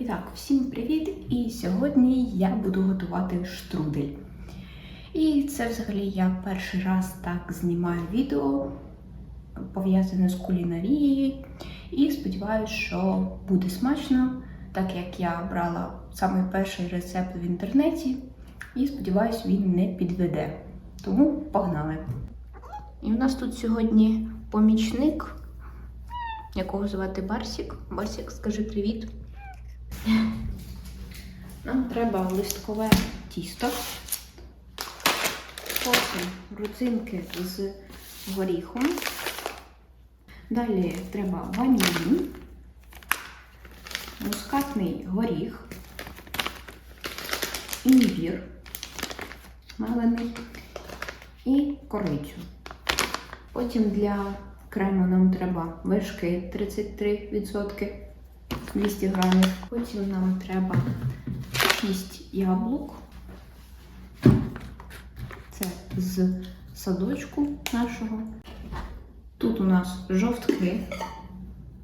І так, всім привіт! І сьогодні я буду готувати штрудель. І це взагалі я перший раз так знімаю відео пов'язане з кулінарією. І сподіваюся, що буде смачно, так як я брала самий перший рецепт в інтернеті. І сподіваюся, він не підведе. Тому погнали! І у нас тут сьогодні помічник, якого звати Барсік. Барсік, скажи привіт. Нам треба листкове тісто, потім родзинки з горіхом. Далі треба ванілін, мускатний горіх, імбір мелений і корицю. Потім для крему нам треба вершки 33%. 200 грамів. Потім нам треба 6 яблук. Це з садочку нашого. Тут у нас жовтки,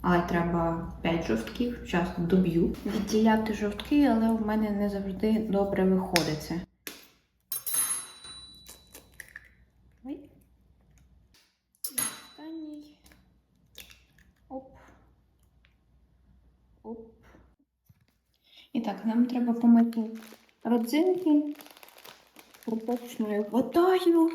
але треба 5 жовтків, зараз доб'ю. Відділяти жовтки, але в мене не завжди добре виходить це. Ой. І Останній. Оп. Оп. І нам треба помити родзинки проточною водою.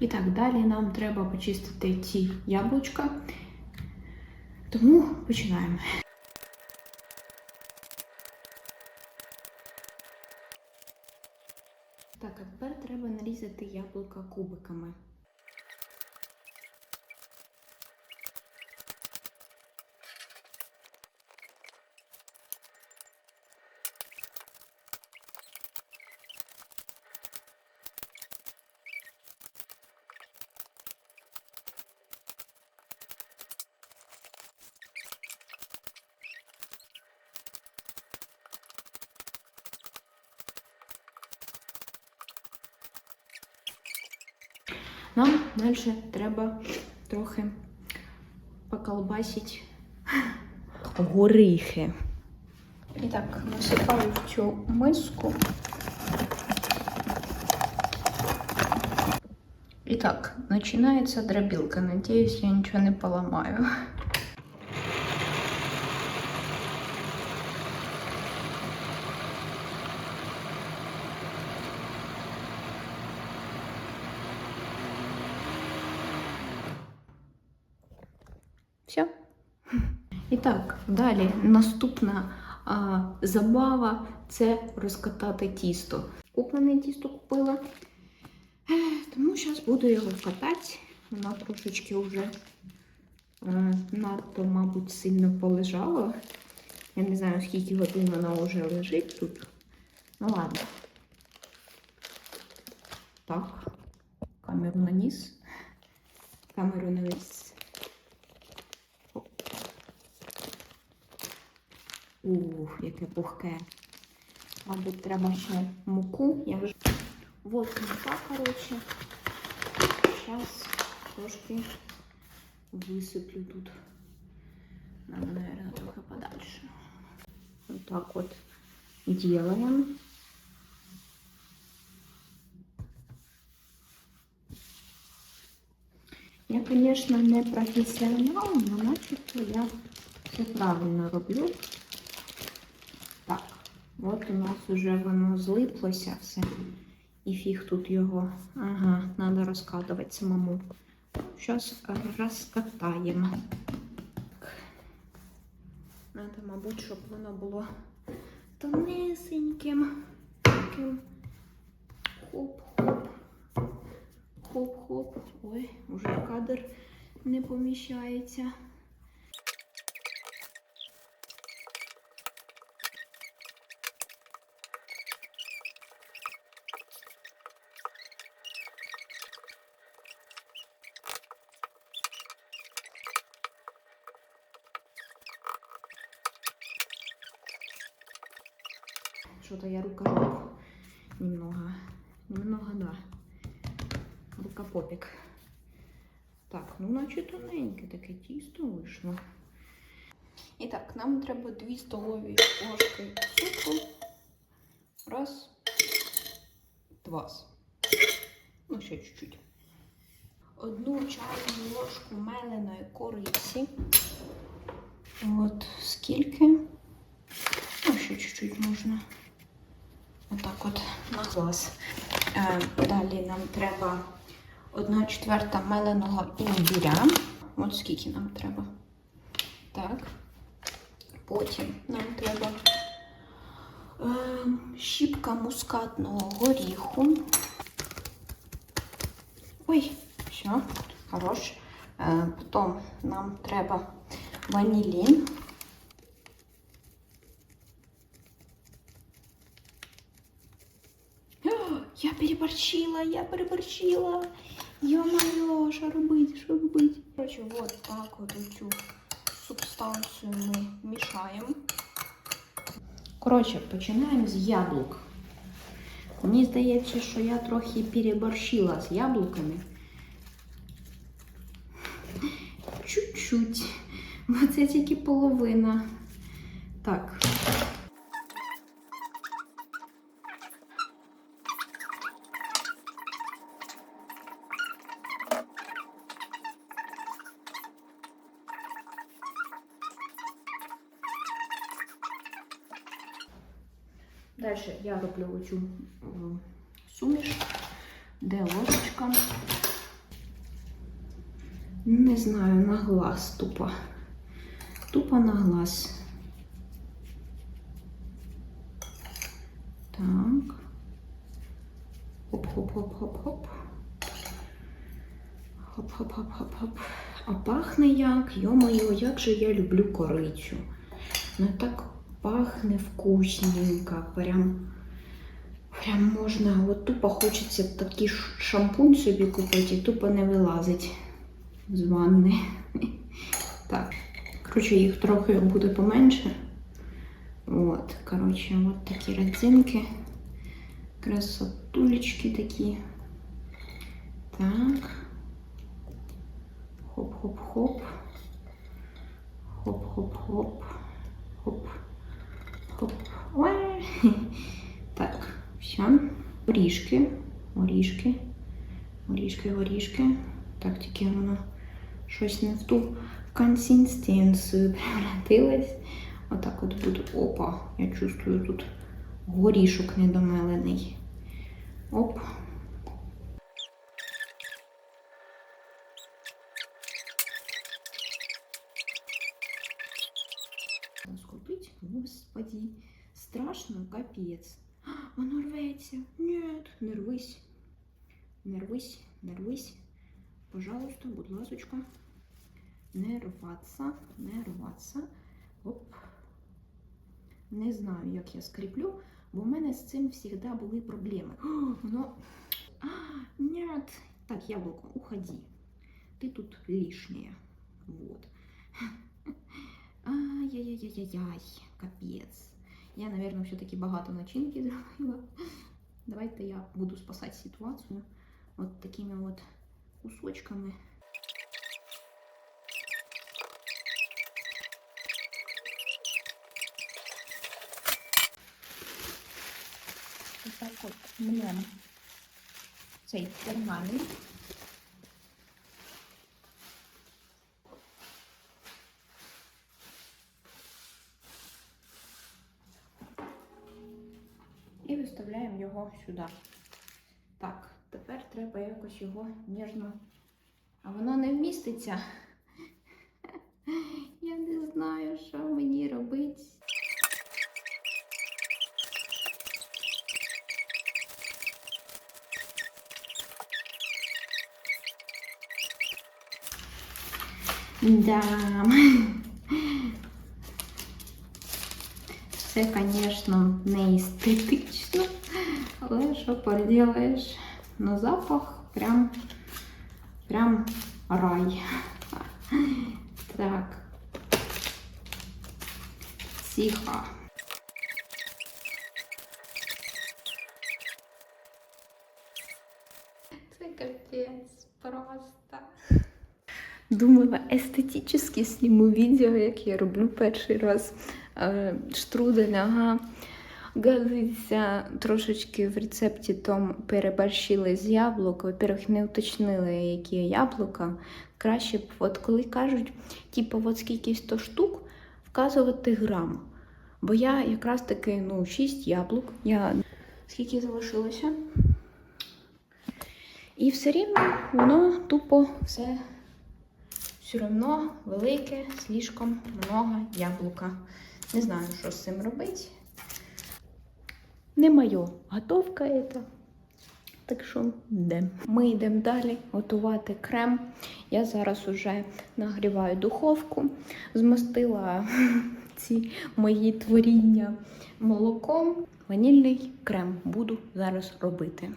І так, далі нам треба почистити ці яблучка. Тому починаємо. Так, а тепер треба нарізати яблука кубиками. Нам далі треба трохи поколбасити горіхи. І так, насипаю в цю миску. І так, починається дробілка. Надіюсь, я нічого не поламаю. Все. І так, далі наступна а, забава це розкатати тісто. Куплене тісто купила. Тому зараз буду його катати. Воно трошечки вже е, надто, мабуть, сильно полежало. Я не знаю, скільки годин воно вже лежить тут. Ну ладно. Так, камеру на ніс. Камеру на ніс. Ух, яке пухке. Мабуть, треба ще муку. Я вже вот мука, коротше. Зараз трошки висиплю тут. Надо, наверное, трохи подальше. Вот так вот делаем. Я, конечно, не професіонал, але начебто я все правильно роблю. От у нас вже воно злиплося все. І фіг тут його. Ага, треба розкатувати самому. Зараз розкатаємо. Треба, мабуть, щоб воно було тонесеньким. Таким хоп-хоп. Хоп-хоп. Ой, уже кадр не поміщається. Что-то я рукожоп немного немного, да. Рукопопік. Так, ну наче тоненьке таке тісто вийшло. І так, нам треба 2 столові ложки цукру. Раз, два. Ну, ще чуть-чуть. Одну чайну ложку меленої кориці. От скільки. Ну, ще чуть-чуть можна. Отак от на глаз. Е, далі нам треба 1 четверта меленого імбіря. От скільки нам треба. Так. Потім нам треба е, щіпка мускатного горіху. Ой, все, хорош. Е, потім нам треба ванілін. О, Я переборщила, я переборщила. Ё-моё, що робити, що робити? Короче, вот так вот цю субстанцію ми мішаємо. Коротше, починаємо з яблук. Мені здається, що я трохи переборщила з яблуками. Чуть-чуть. Бо це тільки половина. Так. Далі я роблю оцю суміш, де ложечка. Не знаю, на глаз тупо. Тупо на глаз. Так. Хоп-хоп-хоп-хоп-хоп. Хоп-хоп-хоп-хоп-хоп. А пахне як, йо-моє, як же я люблю корицю. Ну так пахне вкусненько. Прям, прям можна, от тупо хочеться такий шампунь собі купити і тупо не вилазить з ванни. Так. Коротше, їх трохи буде поменше. От, коротше, от такі родзинки. Красотулечки такі. Так. Хоп-хоп-хоп. Хоп-хоп-хоп. Хоп. Хоп. Ой. Так, все. Орішки. Орішки. Орішки, орішки. Так, тільки воно щось не в ту консистенцію превратилось. Отак от буду. Опа, я чувствую тут горішок недомелений. Оп. Страшно, капець. Воно рветься. Нет, не рвись. Не рвись, не рвись. Пожалуйста, будь ласочка. Не рваться, не рваться. Оп. Не знаю, як я скріплю, бо в мене з цим завжди були проблеми. О, воно. А, нет. Так, яблоко, уходи. Ты тут лишнее. Вот. Ай-яй-яй-яй-яй, капець. Я, наверное, все-таки багато начинки зробила. Давайте я буду спасати ситуацію от такими от кусочками. Ось так от мнемо цей пергамент. І виставляємо його сюди. Так, тепер треба якось його ніжно. А воно не вміститься. Я не знаю, що мені робити. Да. Це, звісно, не естетично, але що поделаєш, на запах прям, прям рай. Так. Тихо. Це капець просто. Думала, естетично зніму відео, як я роблю перший раз е, штрудель, ага. Оказується, трошечки в рецепті том переборщили з яблук. Во-первых, не уточнили, які яблука. Краще б, от коли кажуть, типу, от скільки 100 штук, вказувати грам. Бо я якраз таки, ну, 6 яблук. Я... Скільки залишилося? І все рівно воно тупо все все одно велике, слишком много яблука. Не знаю, що з цим робити. Не моє. Готовка это. Так що де? Ми йдемо далі готувати крем. Я зараз уже нагріваю духовку, змастила ці мої творіння молоком. Ванільний крем буду зараз робити.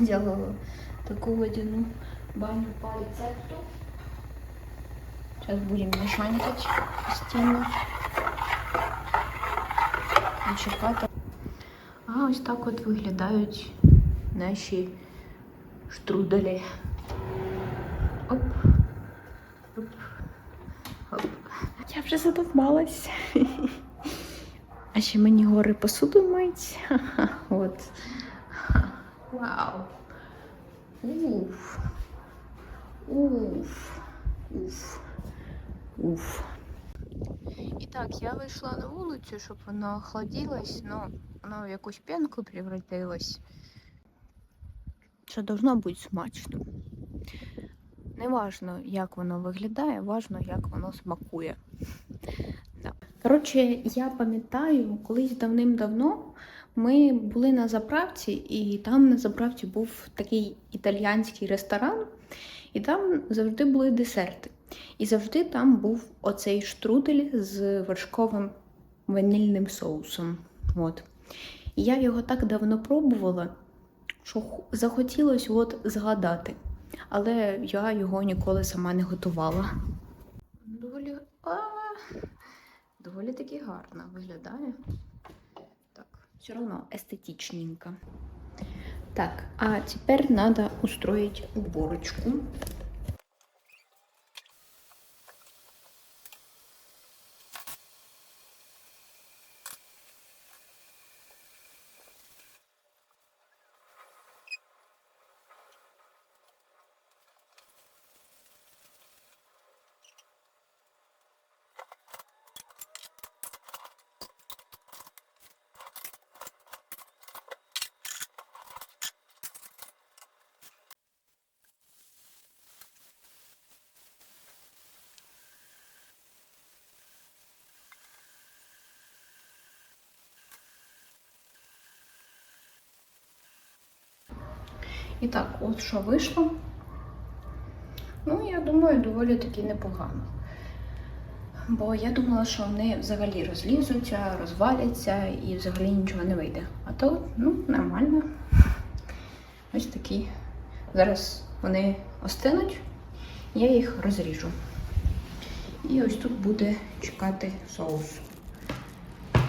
Сделала такую водяную баню по рецепту. Сейчас будем мешанькать чекати. А ось так от виглядають наші штруделі. Оп. Оп. Оп. Я вже задовбалась. А ще мені гори посуду. От. Вау. Уф. Уф. Уф. Уф. І так, я вийшла на вулицю, щоб воно охладилось, но воно в якусь пенку превратилось. Що должно бути смачно. Не важно, як воно виглядає, важно, як воно смакує. Да. Коротше, я пам'ятаю, колись давним-давно ми були на заправці, і там на заправці був такий італіянський ресторан, і там завжди були десерти. І завжди там був оцей штрудель з вершковим ванільним соусом. От. І я його так давно пробувала, що захотілося от згадати. Але я його ніколи сама не готувала. Доволі, а, доволі таки гарно виглядає. Все равно эстетичненько. Так, а теперь надо устроить уборочку. І так, от що вийшло. Ну, я думаю, доволі таки непогано. Бо я думала, що вони взагалі розлізуться, розваляться і взагалі нічого не вийде. А то, ну, нормально. Ось такі. Зараз вони остинуть, я їх розріжу. І ось тут буде чекати соус.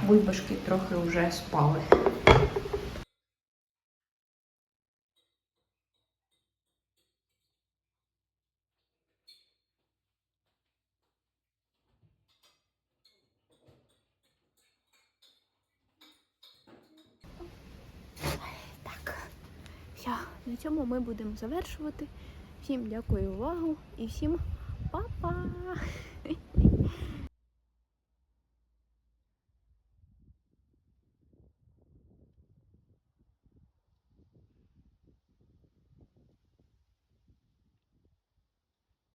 Бульбашки трохи вже спали. На цьому ми будемо завершувати. Всім дякую увагу і всім па-па!